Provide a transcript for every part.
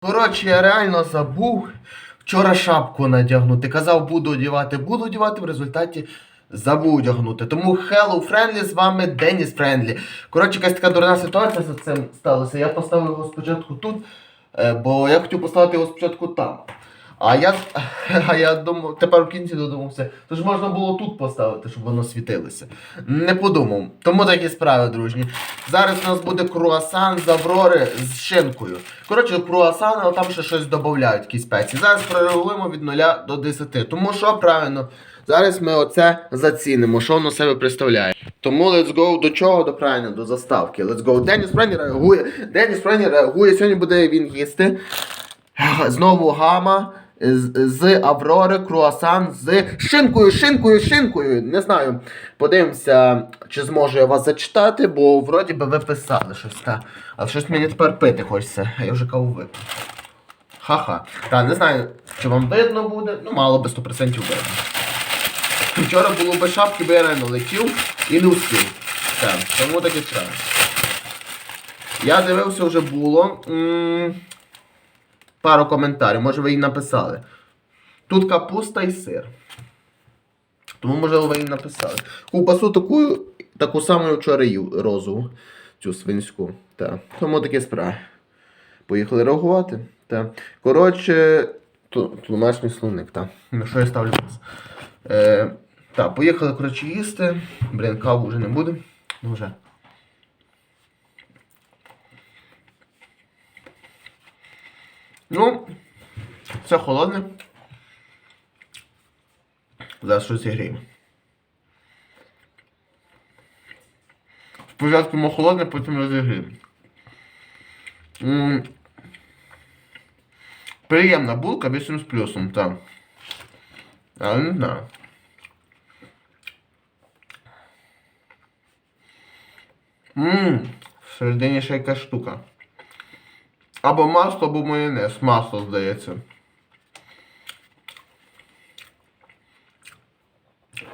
Коротше, я реально забув вчора шапку надягнути. Казав, буду одягати, буду одягати, в результаті забув одягнути. Тому Hello Friendly, з вами Деніс Френдлі. Коротше, якась така дурна ситуація з цим сталася. Я поставив його спочатку тут, е, бо я хотів поставити його спочатку там. А я, а я думав, тепер в кінці додумався, то ж можна було тут поставити, щоб воно світилося. Не подумав. Тому такі справи, дружні. Зараз у нас буде круасан з Аврори з шинкою. Коротше, круасан, але там ще щось додають, якісь спеції. Зараз прорегулюємо від 0 до 10. Тому що правильно, зараз ми оце зацінимо, що воно себе представляє. Тому let's go до чого? До правильно, до заставки. Let's go. Деніс Френі реагує. Деніс Френі реагує. Сьогодні буде він їсти. Знову гама з, Аврори, круасан з шинкою, шинкою, шинкою. Не знаю. Подивимося, чи зможу я вас зачитати, бо вроді би ви писали щось. Та. Але щось мені тепер пити хочеться. Я вже каву випив. Ха-ха. Та, не знаю, чи вам видно буде. Ну, мало би 100% видно. Вчора було без шапки, бо я реально летів і не успів. Так, тому таке справа. Я дивився, вже було. м, пару коментарів, може ви її написали. Тут капуста і сир. Тому, можливо, ви її написали. Ковбасу таку, таку саму вчора їв розову, цю свинську. Так. Тому таке справи. Поїхали реагувати. Так. Коротше, тлумачний словник, так. На що я ставлю плюс. Е, так, поїхали, коротше, їсти. Блін, каву вже не буде. Ну вже. Ну, це холодне. Зараз щось зігріємо. Спочатку ми холодне, потім розігріємо. Приємна булка 8 з плюсом, так. Але не знаю. Ммм, всередині ще якась штука. Або масло, або майонез. Масло, здається.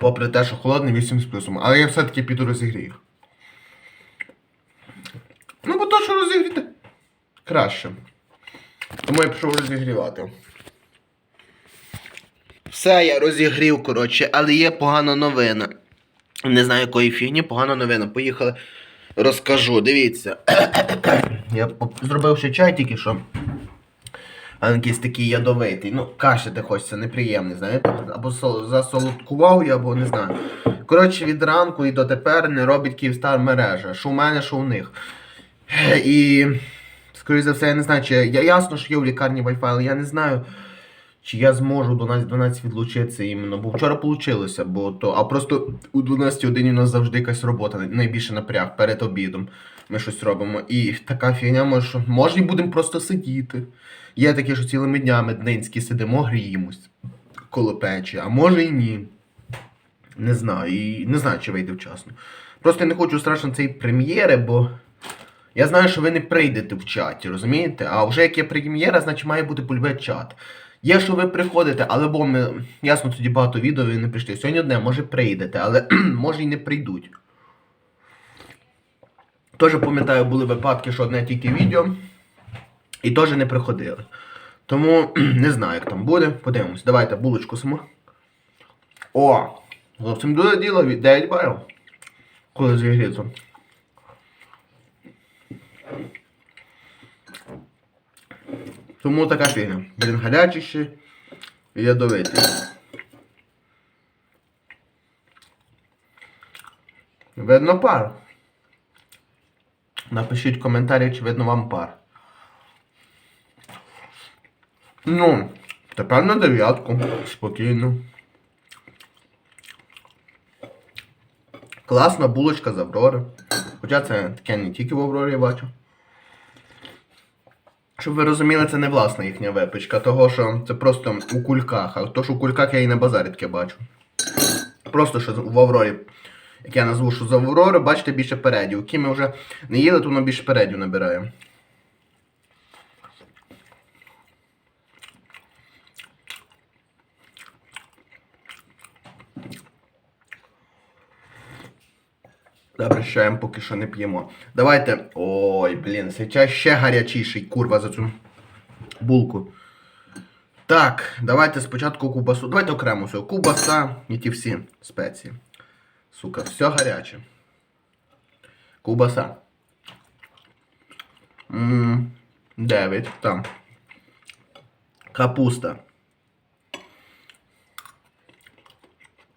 Попри те, що холодний 8 з плюсом. Але я все-таки піду розігрію. Ну, бо то, що розігріти краще. Тому я пішов розігрівати. Все, я розігрів, коротше, але є погана новина. Не знаю, якої фігні, погана новина. Поїхали. Розкажу, дивіться. Я зробив ще чай тільки що. А якийсь такий ядовитий. Ну, кашляти хочеться, неприємний, знаєте? Або засолодкував я, або не знаю. Коротше, від ранку і дотепер не робить Київстар мережа. Що в мене, що у них. І, скоріше за все, я не знаю, чи я ясно, що є в лікарні Wi-Fi, але я не знаю, чи я зможу до 12 відлучитися іменно. Бо вчора вийшло, бо то. А просто у 12 годині у нас завжди якась робота, найбільше напряг перед обідом. Ми щось робимо. І така фігня може, що може і будемо просто сидіти. Є таке, що цілими днями днинські сидимо, гріємось коло печі, а може і ні. Не знаю. І не знаю, чи вийде вчасно. Просто я не хочу страшно цієї прем'єри, бо я знаю, що ви не прийдете в чаті, розумієте? А вже як є прем'єра, значить має бути польовий чат. Є, що ви приходите, але бо ми, ясно, тоді багато відео ви не прийшли. Сьогодні одне, може прийдете, але може і не прийдуть. Теж пам'ятаю, були випадки, що одне тільки відео, і теж не приходили. Тому не знаю, як там буде. Подивимось. Давайте булочку саму. О! Зовсім дуже діло від 9 балів. Коли зігріться. Тому така фігня. Блін, гарячий і ядовитий. Видно пар. Напишіть в коментарі, чи видно вам пар. Ну, тепер на дев'ятку. Спокійно. Класна булочка з Аврори. Хоча це таке не тільки в Аврорі бачу. Щоб ви розуміли, це не власна їхня випічка, того що це просто у кульках, а то, що у кульках я і на базарі таке бачу. Просто що в Аврорі, як я назву, що з Аврори, бачите більше передів. Які ми вже не їли, то воно більше передів набирає. Добре, чаєм поки що не п'ємо. Давайте. Ой, блін, цей чай ще гарячіший, курва, за цю булку. Так, давайте спочатку кубасу. Давайте окремо все. Кубаса і ті всі спеції. Сука, все гаряче. Кубаса. М, Дев'ять. Там. Капуста.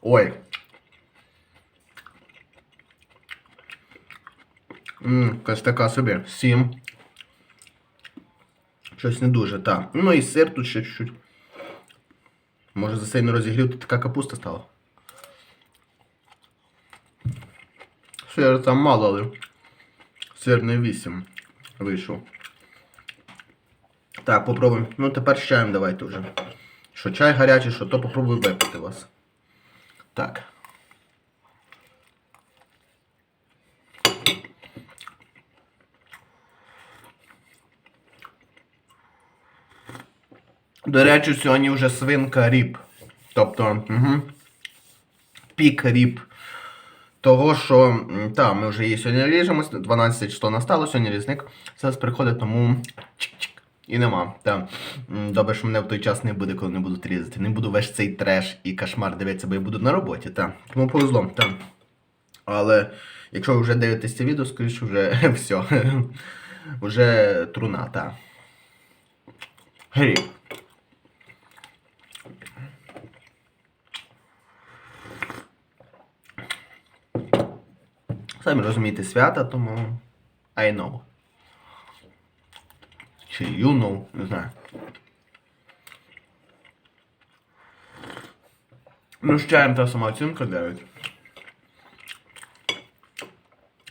Ой. Якась така собі. Сім. Щось не дуже, так. Ну і сир тут ще чуть-чуть. Може за сильно розігрів, то така капуста стала. Сир там мало, але сирний 8 вийшов. Так, попробуємо. Ну тепер з чаєм давайте вже. Що чай гарячий, що то попробую випити вас. Так. До речі, сьогодні вже свинка ріб. Тобто, угу. пік ріб. Того, що, та, ми вже її сьогодні ріжемо, 12 число настало, сьогодні різник. Зараз приходить, тому чик-чик. І нема. Та. Добре, що мене в той час не буде, коли не будуть різати. Не буду весь цей треш і кошмар дивитися, бо я буду на роботі. Та. Тому повезло. Та. Але якщо ви вже дивитесь це відео, скоріше вже все. Вже труна, та. Гріб. Самі розумієте свята, тому I know. Чи you know, не знаю. Ну, чаєм та сама оцінка 9.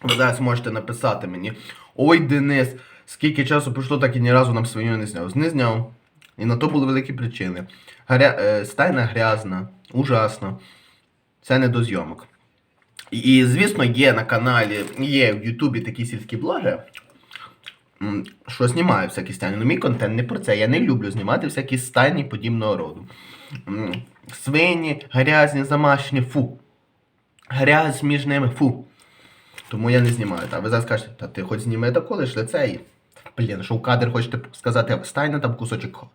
Ви зараз можете написати мені. Ой, Денис, скільки часу пройшло, так і ні разу нам свиню не зняв. Не зняв. І на то були великі причини. Гаря... е, Стайна грязна, ужасно. Це не до зйомок. І, звісно, є на каналі, є в Ютубі такі сільські блоги, що знімають всякі стайні. Ну, мій контент не про це. Я не люблю знімати всякі стайні подібного роду. Свині, грязні, замашні, фу. Грязь між ними, фу. Тому я не знімаю. Та ви зараз кажете, та ти хоч зніми доколи ж лицей. Блін, що в кадр хочете сказати, стайна там кусочок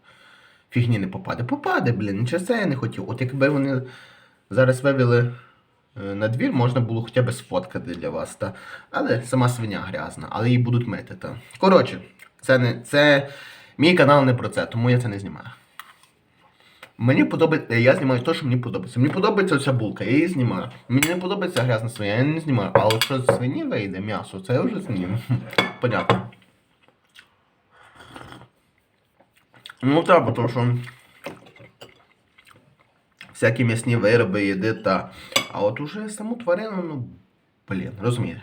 фігні не попаде. Попаде, блін, нічого це я не хотів. От якби вони зараз вивели на двір, можна було хоча б сфоткати для вас. Та. Але сама свиня грязна, але її будуть мити. Та. Коротше, це не це. Мій канал не про це, тому я це не знімаю. Мені подобається, я знімаю те, що мені подобається. Мені подобається ця булка, я її знімаю. Мені не подобається грязна свиня, я не знімаю. А от що з свині вийде м'ясо, це я вже зніму. Понятно. Ну так, бо то що всякі м'ясні вироби, їди та. А от уже саму тварину, ну, блін, розумієте.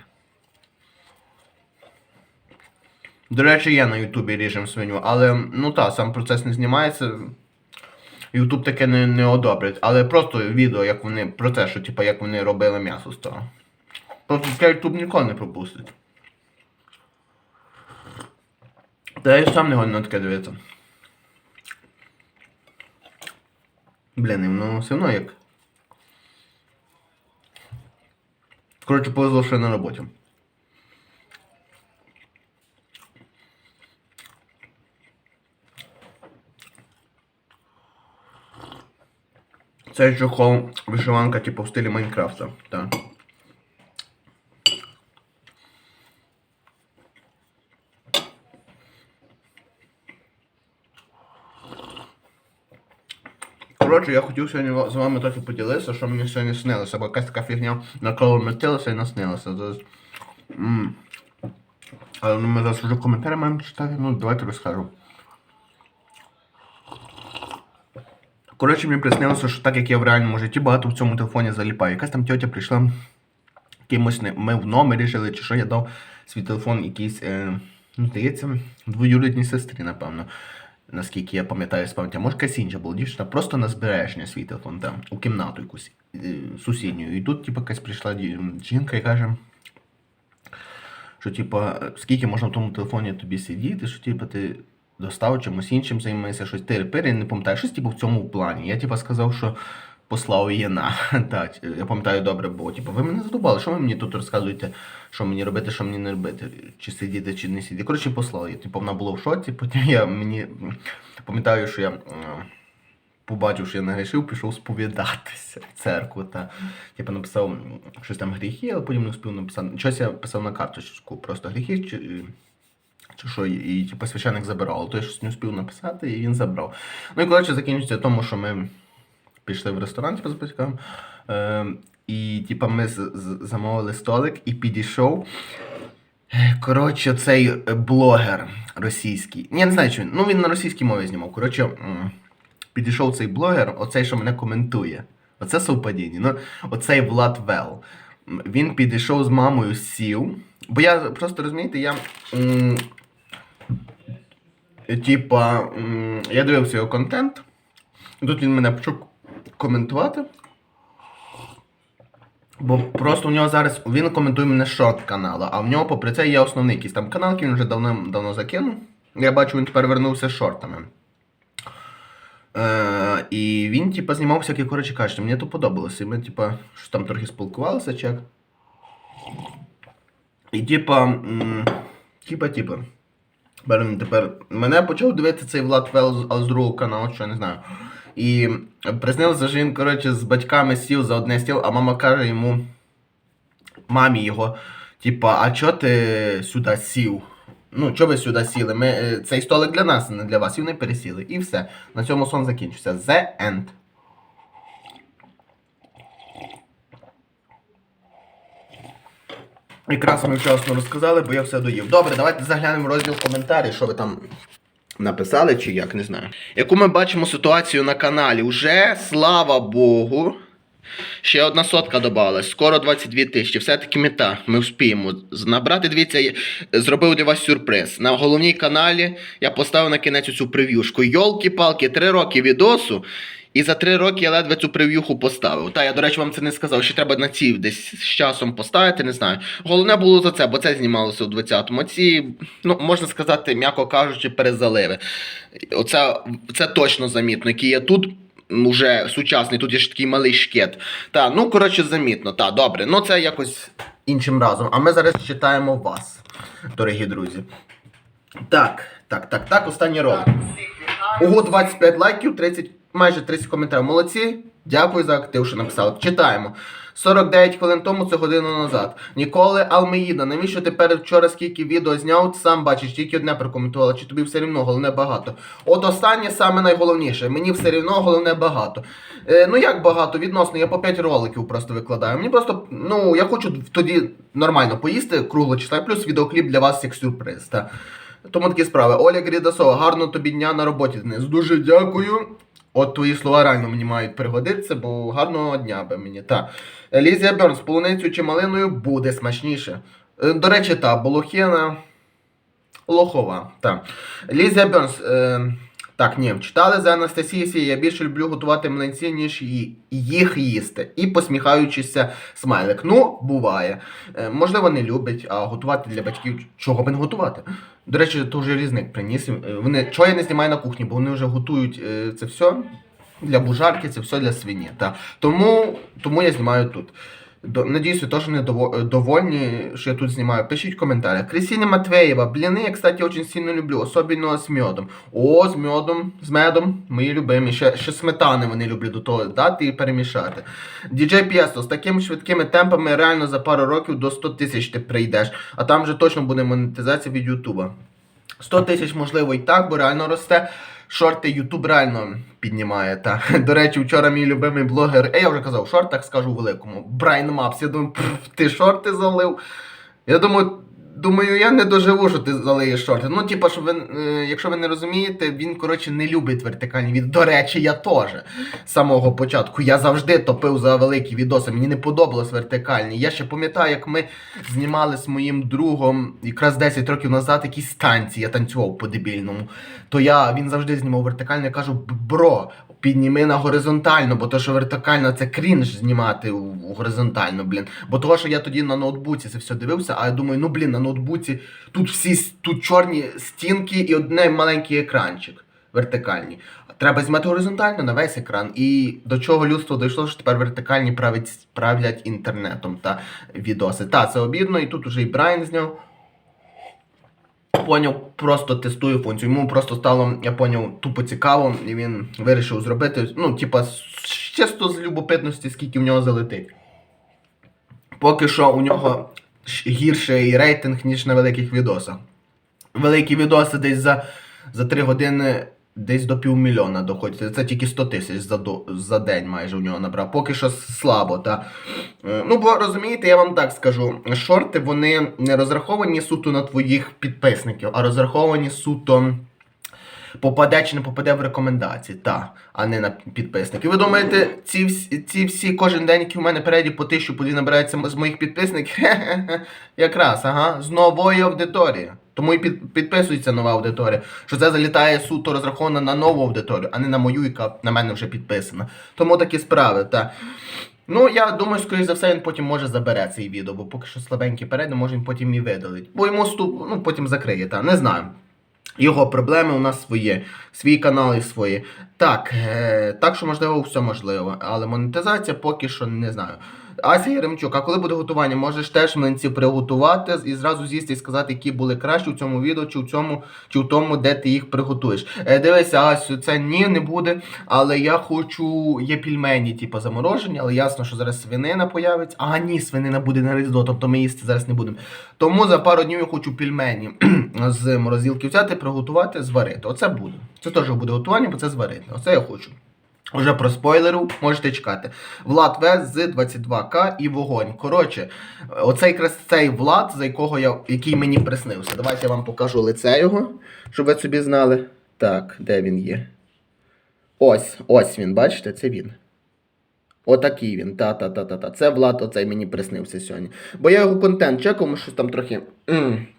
До речі, є на Ютубі ріжем свиню, але ну так, сам процес не знімається. Ютуб таке не, не одобрить. Але просто відео, як вони про те, що типу, як вони робили м'ясо з того. Просто таке Ютуб ніколи не пропустить. Та я сам не годен на таке дивитися. Блін, воно все одно як. Коротше, повезло, що я на роботі. Це чохол вишиванка, типу в стилі Майнкрафта. Так. Коротше, я хотів сьогодні з вами трохи поділитися, що мені сьогодні снилося, бо якась така фігня наколо метилася і наснилася. Але ну, ми зараз вже коментарі маємо читати, ну давайте розкажу. Коротше, мені приснилося, що так як я в реальному житті багато в цьому телефоні заліпаю. Якась там тьотя прийшла кимось. Ми в номері жили, чи що я дав свій телефон якійсь, е, ну, здається, двоюрідній сестрі, напевно. Наскільки я пам'ятаю з пам'яті, може якась інша була дівчина, просто на збереження свій телефон там, у кімнату якусь е, сусідню. І тут, типу, якась прийшла жінка і каже, що, типу, скільки можна в тому телефоні тобі сидіти, що, типу, ти достав чимось іншим займаєшся, щось тири-пири, не пам'ятаю, щось типу в цьому плані. Я типу сказав, що послав її на. Так, я пам'ятаю добре, бо типу, ви мене задубали, що ви мені тут розказуєте, що мені робити, що мені не робити, чи сидіти, чи не сидіти. Коротше, послав її. Типу, вона була в шоці, потім я мені пам'ятаю, що я. Побачив, що я нагрішив, пішов сповідатися в церкву та типу написав щось там гріхи, але потім не успів написати. Щось я писав на карточку, просто гріхи чи, чи що, і, типу, священник забирав, але той щось не успів написати, і він забрав. Ну і коротше закінчиться тому, що ми пішли в ресторан типу, з батьками. Е, і типу, ми з- з- замовили столик і підійшов. е, Коротше, цей е, блогер російський. Я не знаю, чи він. Ну він на російській мові знімав. Коротше, підійшов цей блогер, оцей, що мене коментує. Оце совпадіння. Ну, оцей Влад Вел. Він підійшов з мамою, сів. Бо я просто розумієте, я. м, Типа, м, я дивився його контент. Тут він мене почав коментувати. Бо просто у нього зараз він коментує мене шорт канала, а в нього, попри це, є основний якийсь там канал, який він вже давно, давно закинув. Я бачу, він тепер вернувся з шортами. Е, і він, типа, знімав всякі, коротше кажучи, мені то подобалося. І ми, типа, що там трохи спілкувалися, чек. І типа, типа, типа. Тепер мене почав дивитися цей Влад Вел, але з другого каналу, що я не знаю. І приснилося, що він, коротше, з батьками сів за одне стіл, а мама каже йому, мамі його, типа, а чого ти сюди сів? Ну, чого ви сюди сіли? Ми, е, цей столик для нас, а не для вас. І вони пересіли. І все. На цьому сон закінчився. The end. Якраз ми вчасно розказали, бо я все доїв. Добре, давайте заглянемо в розділ коментарі, що ви там написали чи як, не знаю. Яку ми бачимо ситуацію на каналі? Уже, слава Богу. Ще одна сотка додалась, скоро 22 тисячі. Все-таки мета. Ми вспіємо набрати. Дивіться, я зробив для вас сюрприз. На головній каналі я поставив на кінець цю прев'юшку. Йолки-палки, 3 роки відосу. І за 3 роки я ледве цю прев'юху поставив. Та я, до речі, вам це не сказав. Ще треба на ці десь з часом поставити, не знаю. Головне було за це, бо це знімалося у 20-му. Ці, ну, можна сказати, м'яко кажучи, перезаливи. Оце це точно замітно, які є тут. Уже сучасний, тут є ж такий малий шкет. Та, ну коротше, замітно. Та, добре. Ну це якось іншим разом. А ми зараз читаємо вас, дорогі друзі. Так, так, так, так, останній ролик. Ого, 25 лайків, 30, майже 30 коментарів. Молодці. Дякую за актив, що написали. Читаємо. 49 хвилин тому, це годину назад. Ніколи Алмеїда, навіщо ти перед вчора скільки відео зняв, ти сам бачиш, тільки одне прокоментувала, чи тобі все рівно, головне багато. От останнє саме найголовніше. Мені все рівно, головне багато. Е, ну як багато, відносно, я по 5 роликів просто викладаю. Мені просто, ну, я хочу тоді нормально поїсти кругло числа, плюс відеокліп для вас як сюрприз. Та. Тому такі справи. Оля Грідасова, гарно тобі дня на роботі, Денис. Дуже дякую. От твої слова реально мені мають пригодитися, бо гарного дня би мені. Та. Лізія Берн з полуницею чи малиною буде смачніше. Е, До речі, та, Болохена Лохова. Та. Лізія Бернс. Е, так, ні, читали за Анастасії я більше люблю готувати млинці, ніж їх їсти. І посміхаючися смайлик. Ну, буває. Е, можливо, не любить, а готувати для батьків чого би не готувати. До речі, то вже різник приніс. Е, Вони, чого я не знімаю на кухні, бо вони вже готують е, це все для бужарки, це все для свині. Та. Тому, тому я знімаю тут. Надіюсь, ви теж не е, довольні, що я тут знімаю. Пишіть в коментарях. Крістіна Матвеєва, бліни я, кстати, очень сильно люблю, особливо з медом. О, з медом, з медом, мої любимі. Ще, ще сметани вони люблять до того дати і перемішати. Діджей П'єсто, з такими швидкими темпами реально за пару років до 100 тисяч ти прийдеш, а там вже точно буде монетизація від Ютуба. 100 тисяч, можливо, і так, бо реально росте. Шорти Ютуб реально піднімає. Та. До речі, вчора мій любимий блогер, е, я вже казав, шортах скажу великому. Брайн Мапс. Я думаю, «Пф, ти шорти залив. Я думаю, думаю, я не доживу, що ти залиєш шорти. Ну, типа, що ви, е, якщо ви не розумієте, він, коротше, не любить вертикальні відео. До речі, я теж з самого початку. Я завжди топив за великі відоси. Мені не подобалось вертикальні. Я ще пам'ятаю, як ми знімали з моїм другом якраз 10 років назад якісь танці, я танцював по-дебільному. То я він завжди знімав вертикально, я кажу, «Б- бро. Підніми на горизонтально, бо то, що вертикально, це крінж знімати у, у горизонтально, блін. Бо того, що я тоді на ноутбуці це все дивився, а я думаю, ну блін, на ноутбуці тут всі тут чорні стінки і одне маленький екранчик. вертикальні. Треба знімати горизонтально на весь екран. І до чого людство дійшло, що тепер вертикальні править, правлять інтернетом та відоси. Та, це обідно, і тут уже і Брайан зняв. Поняв, просто тестую функцію. Йому просто стало, я поняв, тупо цікаво, і він вирішив зробити, ну, типа, чисто з любопитності, скільки в нього залетить. Поки що у нього гірший рейтинг, ніж на великих відосах. Великі відоси десь за, за 3 години десь до півмільйона доходять. Це тільки 100 тисяч за, до- за день майже у нього набрав. Поки що слабо, та. Е, Ну, бо розумієте, я вам так скажу, шорти вони не розраховані суто на твоїх підписників, а розраховані суто. Попаде чи не попаде в рекомендації, та, а не на підписників. Ви думаєте, ці всі, ці всі кожен день, які в мене переді по тисячу по дві набираються з моїх підписників? Якраз, ага, з нової аудиторії. Тому і під, підписується нова аудиторія. Що це залітає суто розраховано на нову аудиторію, а не на мою, яка на мене вже підписана. Тому такі справи, та. Ну, я думаю, скоріш за все, він потім може забере цей відео, бо поки що слабенький перейде, може він потім і видалить. Бо йому ступ, ну, потім закриє, та, не знаю. Його проблеми у нас свої, свій канал і свої. Так, е, так що можливо, все можливо, але монетизація поки що не знаю. Ася Яремчук, а коли буде готування, можеш теж млинців приготувати і зразу з'їсти і сказати, які були кращі у цьому відео, чи в цьому, чи в тому, де ти їх приготуєш. Е, дивися, Асю, це ні, не буде. Але я хочу, є пільмені, типу, заморожені, але ясно, що зараз свинина появиться. А, ні, свинина буде на різдво, тобто ми їсти зараз не будемо. Тому за пару днів я хочу пільмені з морозилки взяти, приготувати, зварити. Оце буде. Це теж буде готування, бо це зварити. Оце я хочу. Уже про спойлеру можете чекати. Влад В з 22К і вогонь. Коротше, оцей цей Влад, за якого я, який мені приснився. Давайте я вам покажу лице його, щоб ви собі знали. Так, де він є? Ось, ось він, бачите, це він. Отакий він, та-та-та-та-та. Це Влад, оцей мені приснився сьогодні. Бо я його контент чекав, ми щось там трохи.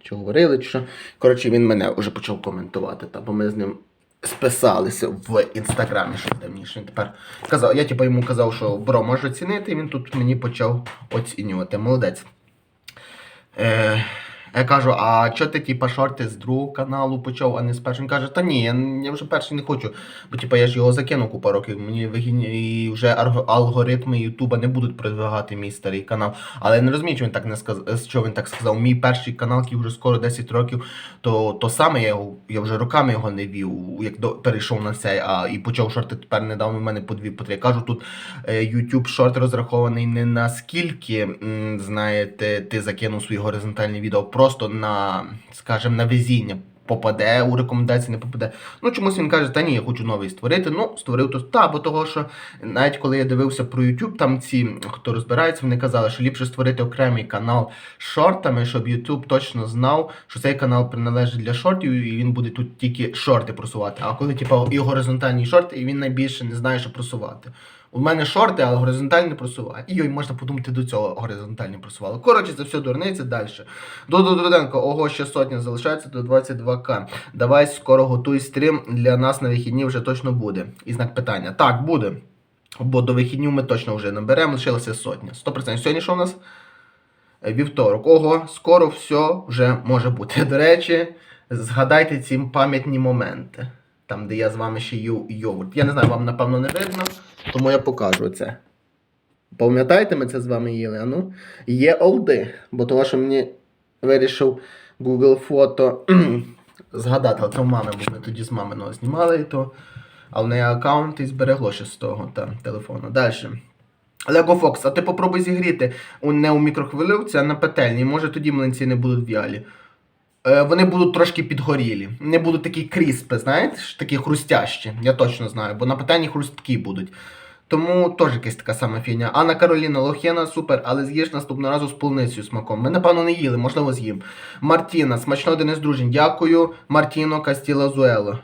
Чи говорили, чи що. Коротше, він мене вже почав коментувати, та, бо ми з ним списалися в інстаграмі що давніше. Він тепер казав, я типу йому казав, що бро може оцінити, і він тут мені почав оцінювати. Молодець. Е, я кажу, а чого ти типа шорти з другого каналу почав, а не з першого? Він каже, та ні, я, я вже перший не хочу. Бо типа я ж його закинув купа років. Мені вигідні і вже алгоритми Ютуба не будуть продвигати мій старий канал. Але я не розумію, що він так не сказ... що він так сказав. Мій перший канал, який вже скоро 10 років, то, то саме я його я вже роками його не вів, як до перейшов на цей, а і почав шорти тепер недавно. У мене по дві по три. Кажу, тут е, YouTube шорт розрахований не на скільки, м, знаєте, ти закинув свої горизонтальні відео, просто на, скажімо, на везіння. Попаде у рекомендації, не попаде. Ну чомусь він каже, та ні, я хочу новий створити. Ну, створив то та, бо того, що навіть коли я дивився про YouTube, там ці, хто розбирається, вони казали, що ліпше створити окремий канал з шортами, щоб YouTube точно знав, що цей канал приналежить для шортів, і він буде тут тільки шорти просувати. А коли типу, і горизонтальні шорти, і він найбільше не знає, що просувати. У мене шорти, але горизонтальні просуває. І йой, можна подумати, до цього горизонтальні просували. Коротше, це все дурниці далі. Додо Дуденко, ого, ще сотня залишається до 22к. Давай скоро готуй стрім. Для нас на вихідні вже точно буде. І знак питання. Так, буде. Бо до вихіднів ми точно вже наберемо, лишилася сотня. 100%. Сьогодні що у нас? Е, Вівторок. Ого, скоро все вже може бути. До речі, згадайте ці пам'ятні моменти. Там, де я з вами ще ю йогурт. Я не знаю, вам напевно не видно, тому я покажу це. Пам'ятаєте, ми це з вами їли? А ну? Є олди, бо того, що мені вирішив Google фото згадати, але це в мами, бо ми тоді з маминого знімали то. А в неї аккаунт і зберегло ще з того та, телефону. Далі. Lego Fox, а ти попробуй зігріти не у мікрохвильовці, а на петельні. Може тоді млинці не будуть в'ялі. Вони будуть трошки підгорілі. Не будуть такі кріспи, знаєте, такі хрустящі. Я точно знаю, бо на петельні хрусткі будуть. Тому теж якась така сама фігня. Анна Кароліна, лохєна, супер, але з'їж наступного разу з полуницею смаком. Ми, напевно, не їли, можливо, з'їм. Мартіна, смачно Денис Дружин. Дякую, Мартіно Кастіла Зуело.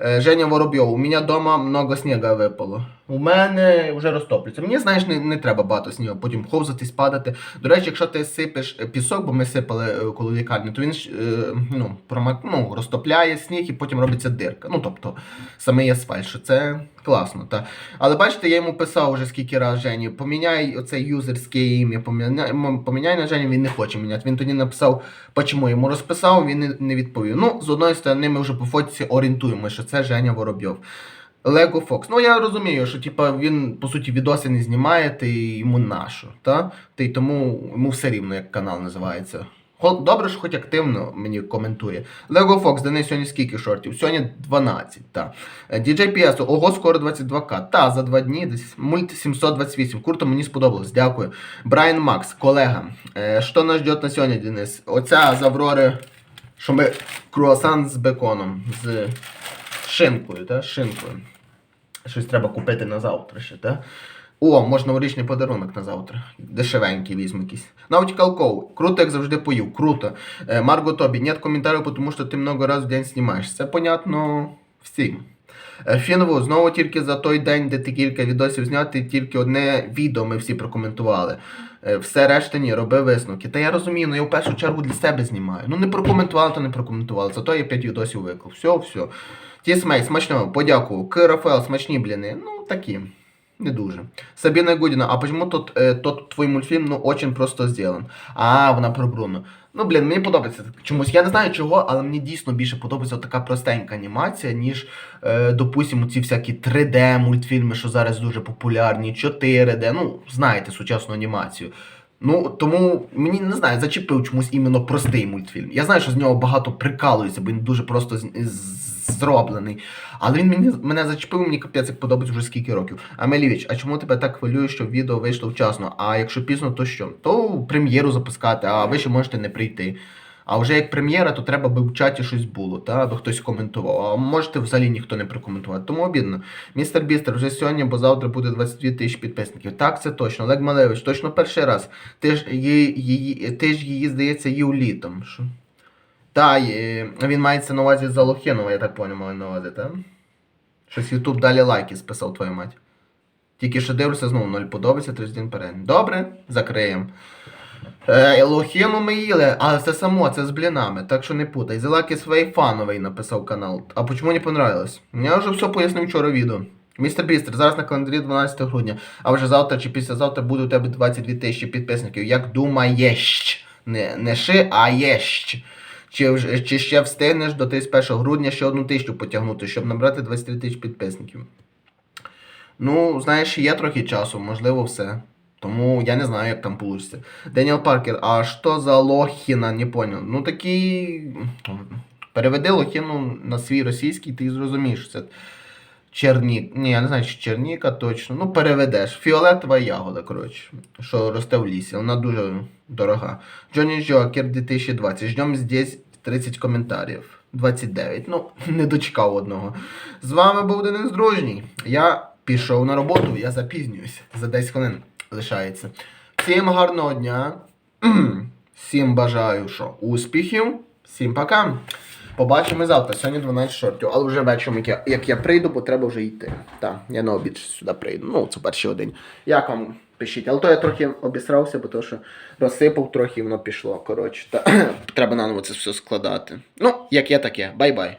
Е, Женя Воробйов, у меня дома много снега выпало. У мене вже розтоплюється. Мені, знаєш, не, не треба багато снігу, потім ховзатись, падати. До речі, якщо ти сипеш е, пісок, бо ми сипали е, коло лікарні, то він е, ну, промак... ну, розтопляє сніг і потім робиться дирка. Ну, тобто, самий асфальт, що це класно. Та. Але бачите, я йому писав вже скільки разів Жені, поміняй оце юзерське ім'я, поміняй, поміняй на Жені, він не хоче міняти. Він тоді написав, почому йому розписав, він не, не відповів. Ну, з одної сторони, ми вже по фотці орієнтуємо, що це Женя Воробйов. Лего Фокс. Ну я розумію, що типа він по суті відоси не знімає, ти йому нащо, та? Ти тому йому все рівно, як канал називається. Добре, що хоч активно мені коментує. Лего Фокс, Денис сьогодні скільки шортів? Сьогодні 12, та. Е, DJ PS, ого, скоро 22к. Та, за два дні десь мульт 728. Круто, мені сподобалось, дякую. Брайан Макс, колега. Е, що нас ждет на сьогодні, Денис? Оця з Аврори, що ми круасан з беконом, з шинкою, та? Шинкою. Щось треба купити на завтра ще, так? О, можна новорічний подарунок на завтра. Дешевенький візьму якийсь. Nautical Cove. Круто, як завжди поїв. Круто. Е, Марго Тобі, нет коментарів, тому що ти много разів в день знімаєш. Це понятно всім. Е, Фінву, знову тільки за той день, де ти кілька відосів зняти, тільки одне відео ми всі прокоментували. Е, Все решта ні, роби висновки. Та я розумію, ну я в першу чергу для себе знімаю. Ну не прокоментували, то не прокоментували. Зато я 5 відосів виклав. Все, все. Тісмей, смачного, подякував. К. Рафаел, смачні бліни. Ну, такі. Не дуже. Сабіна Гудіна, а почему тот, е, тот твій мультфільм ну, очень просто сделан? А, вона про Бруно. Ну, блін, мені подобається чомусь. Я не знаю чого, але мені дійсно більше подобається така простенька анімація, ніж, е, допустимо, ці всякі 3D мультфільми, що зараз дуже популярні, 4D, ну, знаєте, сучасну анімацію. Ну, тому мені не знаю, зачепив чомусь іменно простий мультфільм. Я знаю, що з нього багато прикалується, бо він дуже просто з- з- зроблений. Але він мені, мене зачепив, мені капець як подобається вже скільки років. Амелівіч, а чому тебе так хвилює, що відео вийшло вчасно? А якщо пізно, то що? То прем'єру запускати, а ви ще можете не прийти. А вже як прем'єра, то треба би в чаті щось було, та аби хтось коментував. А можете взагалі ніхто не прокоментувати. Тому обідно. Містер Бістер вже сьогодні, бо завтра буде 22 тисячі підписників. Так, це точно. Олег Малевич, точно перший раз. Ти ж її, її, ти ж її здається, їв літом. Що? Та, е, він мається на увазі за Лохінова, я так поняв, маю на увазі, так? Щось Ютуб далі лайки списав твою мать. Тільки що дивлюся, знову 0 подобається, 31 перегляд. Добре, закриємо. Е, Лохіну ми їли, але це само, це з блінами, так що не путай. Зелаки свій фановий написав канал. А почему не понравилось? Я вже все пояснив вчора відео. Містер Бістер, зараз на календарі 12 грудня, а вже завтра чи післязавтра буде у тебе 22 тисячі підписників. Як думаєш? Не, не ши, а єщ. Чи, чи ще встигнеш до 31 грудня ще одну тисячу потягнути, щоб набрати 23 тисячі підписників? Ну, знаєш, є трохи часу, можливо, все. Тому я не знаю, як там вийде. Деніел Паркер, а що за Лохіна? Не понял. Ну такий. Переведи Лохіну на свій російський, ти зрозумієш, це Чернік. Ні, я не знаю, чи Черніка точно. Ну, переведеш. Фіолетова ягода, коротше, що росте в лісі. Вона дуже дорога. Джонні Джокер 2020. Ждем здесь 30 коментарів. 29. Ну, не дочекав одного. З вами був Денис Дружній. Я пішов на роботу, я запізнююсь. За 10 хвилин лишається. Всім гарного дня. Всім бажаю, що успіхів. Всім пока. Побачимо завтра. Сьогодні 12 шортів, але вже вечором, як я, як я прийду, бо треба вже йти. Так, я на обід сюди прийду. Ну, це перший день. Як вам пишіть? Але то я трохи обісрався, бо то, що розсипав трохи воно пішло. Коротше, та, треба наново це все складати. Ну, як є, так є. Бай-бай.